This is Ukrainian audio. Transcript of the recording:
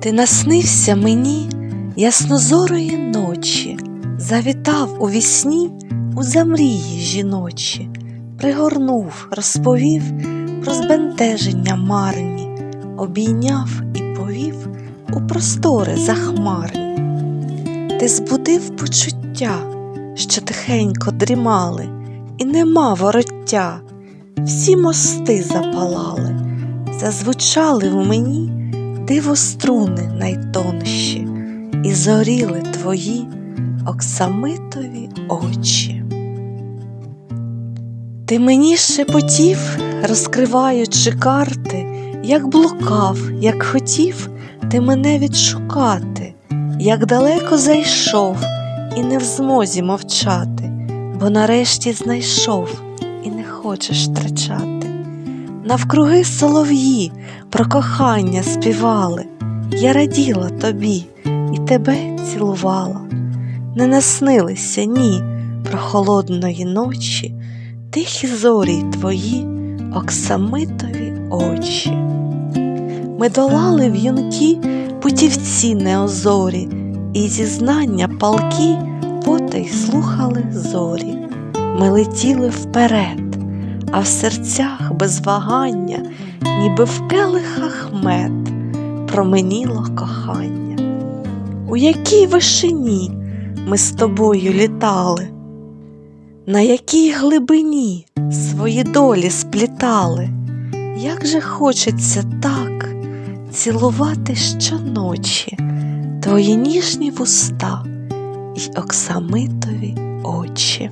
Ти наснився мені яснозорої ночі, завітав у вісні у замрії жіночі, пригорнув, розповів про збентеження марні, обійняв і повів у простори захмарні. Ти збудив почуття, що тихенько дрімали, і нема вороття, всі мости запалали, зазвучали в мені дивоструни найтонші, і зоріли твої оксамитові очі. Ти мені шепотів, розкриваючи карти, як блукав, як хотів ти мене відшукати, як далеко зайшов і не в змозі мовчати, бо нарешті знайшов і не хочеш втрачати. Навкруги солов'ї про кохання співали, я раділа тобі і тебе цілувала. Не наснилися ні про холодної ночі, тихі зорі твої оксамитові очі. Ми долали в юнки путівці неозорі, і зізнання палки потай слухали зорі. Ми летіли вперед, а в серцях без вагання, ніби в келихах мед, променіло кохання. У якій вишині ми з тобою літали, на якій глибині свої долі сплітали, як же хочеться так цілувати щоночі твої ніжні вуста й оксамитові очі.